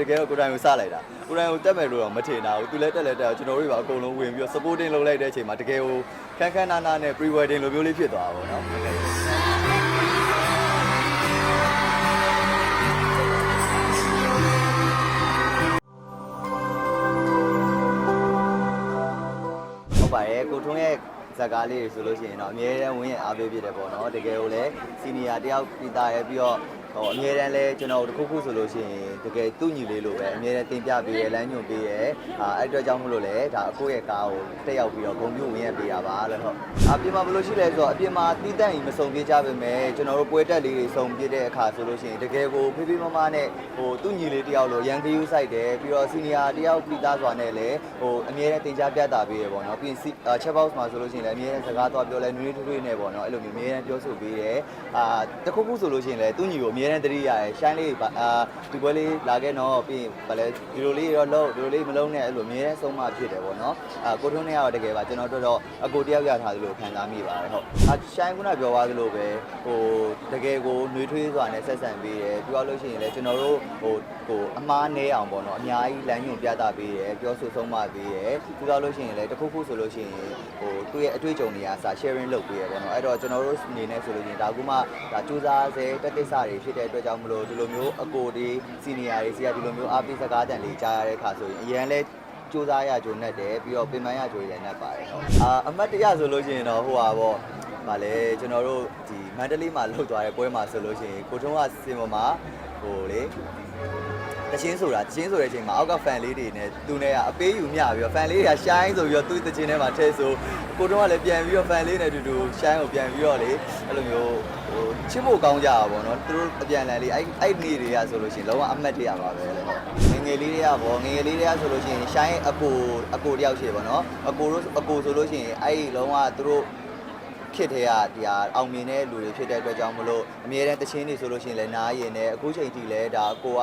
တကယ်တော့ကိုတိုင်ကိုစလိုက်တာကိုတိုင်ကိုတက်မယ်လို့တော့မထင်တာဘူးသူလည်းတက်လည်းတက်ကျွန်တော်တို့ကအကုန်လုံးဝင်ပြီးတော့ supporting လုပ်လိုက်တဲ့အချိန်မှာတကယ်ကိုခန်းခန်းနားနားနဲ့ pre wedding လိုမျိုးလေးဖြစ်သွားတာပေါ့နော်ဟုတ်ပါတယ်ကိုထွန်းရဲ့ဇာတ်ကားလေးတွေဆိုလို့ရှိရင်တော့အမြဲတမ်းဝင်းရအားပေးဖြစ်တယ်ပေါ့နော်တကယ်ကိုလည်းစီနီယာတယောက်ပြီးသားရဲ့ပြီးတော့ ဟိုအမြဲတမ်းလဲကျွန်တော်တို့တစ်ခုခုဆိုလို့ရှိရင်တကယ်သူ့ညီလေးလိုပဲအမြဲတမ်းတင်ပြပေးရလမ်းညွှန်ပေးရအာအဲ့အတွက်ကြောင့်မလို့လဲဒါအကိုရဲ့ကားကိုတက်ရောက်ပြီးတော့ဂုံပြူဝင်ရပေးတာပါလို့ဟုတ်အပြင်မှာဘယ်လိုရှိလဲဆိုတော့အပြင်မှာတီးတန့်ကြီးမစုံပြကြပါမယ်ကျွန်တော်တို့ပွဲတက်လေးတွေစုံပြတဲ့အခါဆိုလို့ရှိရင်တကယ်ကိုဖေးဖေးမမနဲ့ဟိုသူ့ညီလေးတယောက်လိုရန်ကယူဆိုင်တယ်ပြီးတော့စီနီယာတယောက်ပြီးသားစွာနဲ့လည်းဟိုအမြဲတမ်းတင်ကြားပြတာပေးရပေါ့နော်ပြီးရင်ချက်ဘောက်စ်မှာဆိုလို့ရှိရင်လည်းအမြဲတမ်းစကားသွားပြောလဲနွေးနွေးထွေးထွေးနဲ့ပေါ့နော်အဲ့လိုမျိုးအမြဲတမ်းပြောဆိုပေးတယ်အာတခုခုဆိုလို့ရှိရင်လည်းသူ့ညီကိုအမြဲတမ်းတတိရတယ်ရှိုင်းလေးအာဒီပွဲလေးလာခဲ့တော့ပြီးရင်ဗလဲဒီလိုလေးတော့လုံးဒီလိုလေးမလုံးနဲ့အဲ့လိုအမြဲတမ်းဆုံးမဖြစ်တယ်ပေါ့နော်အာကိုထွန်းနဲ့ကတော့တကယ်ပါကျွန်တော်တို့တော့အကိုတယောက်ရထားသလိုခံစားမိပါတယ်ဟုတ်အာရှိုင်းခုနပြောသွားသလိုပဲဟိုတကယ်ကိုနွေးထွေးစွာနဲ့ဆက်ဆံပေးတယ်ပြောလို့ရှိရင်လည်းကျွန်တော်တို့ဟိုဟိုအမားနဲအောင်ပေါ့နော်အများကြီးလမ်းညွှန်ပြတာပေးတယ်ပြောဆိုဆုံးမပေးတယ်ပြောလို့ရှိရင်လည်းတခုခုဆိုလို့ရှိရင်ဟိုသူ့ရဲ့အတွေ့အကြုံတွေအစား sharing လုပ်ပေးရပေါ့နော်အဲ့တော့ကျွန်တော်တို့အနေနဲ့ဆိုလို့ရှိရင်ဒါကမှဒါစူးစမ်းစေတက်ကိစ္စတွေဖြစ်တဲ့အတွက်ကြောင့်မလို့ဒီလိုမျိုးအကိုတွေစီနီယာတွေစီကဒီလိုမျိုးအားပေးစကားတန်လေးကြားရတဲ့အခါဆိုရင်အရန်လဲစူးစမ်းရကြုံနဲ့တယ်ပြီးတော့ပြင်ပန်းရကြုံရလည်းနဲ့ပါတယ်ဟုတ်အာအမတ်တရဆိုလို့ရှိရင်တော့ဟိုပါပေါ့ ဗာလေကျွန်တော်တို့ဒီမန္တလေးမှာလှုပ်သွားတဲ့ပွဲမှာဆိုလို့ရှိရင်ကိုထုံးကစင်ပေါ်မှာဟိုလေတချင်းဆိုတာတချင်းဆိုတဲ့အချိန်မှာအောက်က fan လေးတွေနဲ့သူနဲ့ကအပေးယူမျှပြီးတော့ fan လေးတွေက shine ဆိုပြီးတော့သူ့တချင်းထဲမှာထည့်ဆိုကိုတုံးကလည်းပြန်ပြီးတော့ fan လေးနဲ့အတူတူ shine ကိုပြန်ပြီးတော့လေအဲ့လိုမျိုးဟိုချစ်ဖို့ကောင်းကြတာပေါ့နော်သူတို့အပြန်အလှန်လေးအဲ့အဲ့နေ့တွေကဆိုလို့ရှိရင်လုံးဝအမှတ်တရပါပဲလေဟုတ်ငယ်ငယ်လေးတွေကပေါ့ငယ်ငယ်လေးတွေကဆိုလို့ရှိရင် shine အကိုအကိုတယောက်ရှိပေါ့နော်အကိုတို့အကိုဆိုလို့ရှိရင်အဲ့ဒီလုံးဝသူတို့ ခစ်တဲ့ကဒီဟာအောင်မြင်တဲ့လူတွေဖြစ်တဲ့အတွက်ကြောင့်မလို့အမြဲတမ်းတချင်းတွေဆိုလို့ရှိရင်လည်းနားရင်နဲ့အခုချိန်ထိလည်းဒါကိုက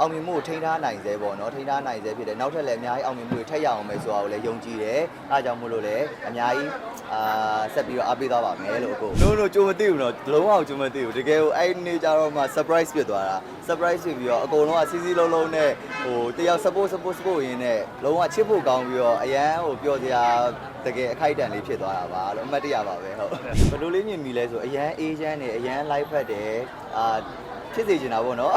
အောင်မြင်မှုကိုထိန်းထားနိုင်သေးပေါ့နော်ထိန်းထားနိုင်သေးဖြစ်တယ်နောက်ထပ်လည်းအများကြီးအောင်မြင်မှုတွေထပ်ရအောင်မယ်ဆိုတာကိုလည်းယုံကြည်တယ်အဲဒါကြောင့်မို့လို့လည်းအများကြီးအာဆက်ပြီးတော့အားပေးသွားပါမယ်လို့အခု no no ကြိုမသိဘူးနော်လုံးဝကြိုမသိဘူးတကယ်ကိုအဲ့ဒီနေ့ကျတော့မှ surprise ဖြစ်သွားတာ surprise ဖြစ်ပြီးတော့အကုန်လုံးကစီစီလုံးလုံးနဲ့ဟိုတယောက် support support support ရင်းနဲ့လုံးဝချစ်ဖို့ကောင်းပြီးတော့အရန်ဟိုပျော်စရာတကယ်အခိုက်အတန့်လေးဖြစ်သွားတာပါလို့အမှတ်တရပါပဲဟုတ်ဘယ်လိုလေးမြင်မိလဲဆိုအရန်အေးချမ်းတယ်အရန် live ဖတ်တယ်အာ ဖြစ်စေချင်တာပေါ့နော်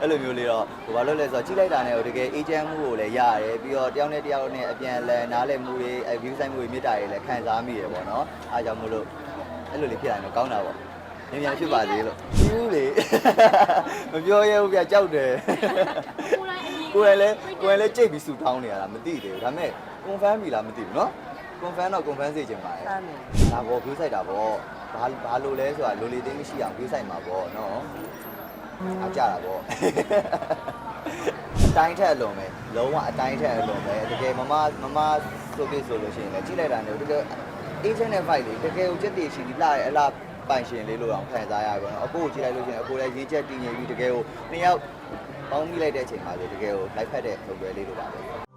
အဲ့လိုမျိုးလေးတော့ဟိုဘာလို့လဲဆိုတော့ကြီးလိုက်တာနဲ့ဟိုတကယ်အေးချမ်းမှုကိုလည်းရတယ်ပြီးတော့တယောက်နဲ့တယောက်နဲ့အပြန်အလှန်နားလည်မှုတွေအ view ဆိုင်မှုတွေမြစ်တာတွေလည်းခံစားမိရပေါ့နော်အားကြောင့်မို့လို့အဲ့လိုလေးဖြစ်ရင်တော့ကောင်းတာပေါ့ညဉ့်ညံဖြစ်ပါသေးလို့ဘူးလေမပြောရဲဘူးဗျကြောက်တယ် ကိုယ်လည်းကိုယ်လည်းကြိတ်ပြီးဆူတောင်းနေရတာမသိသေးဘူးဒါပေမဲ့ confirm ပြီလားမသိဘူးเนาะ confirm တော့ confirm စေချင်ပါတယ် တမ်းတယ် ဒါပေါ့ view site တာပေါ့ ဘာဘာလို့လဲဆိုတာလိုလီသိမရှိအောင်ဝေးဆိုင်မှာပေါ့နော်အကြတာပေါ့အတိုင်းထက်အလွန်ပဲလုံးဝအတိုင်းထက်အလွန်ပဲတကယ်မမမမဆိုပြဆိုလို့ရှိရင်လည်းကြည့်လိုက်တာနဲ့တကယ် agent နဲ့ fight လေးတကယ်ကိုစက်တည်ရှိဒီလာရဲ့အလားပိုင်ရှင်လေးလို့အောင်ခံစားရပြီနော်အကိုကိုကြည့်လိုက်လို့ရှိရင်အကိုလည်းရေးချက်တည်နေပြီတကယ်ကိုနှစ်ယောက်ပေါင်းမိလိုက်တဲ့အချိန်မှာလေတကယ်ကိုလိုက်ဖက်တဲ့ထုံပွဲလေးလိုပါပဲ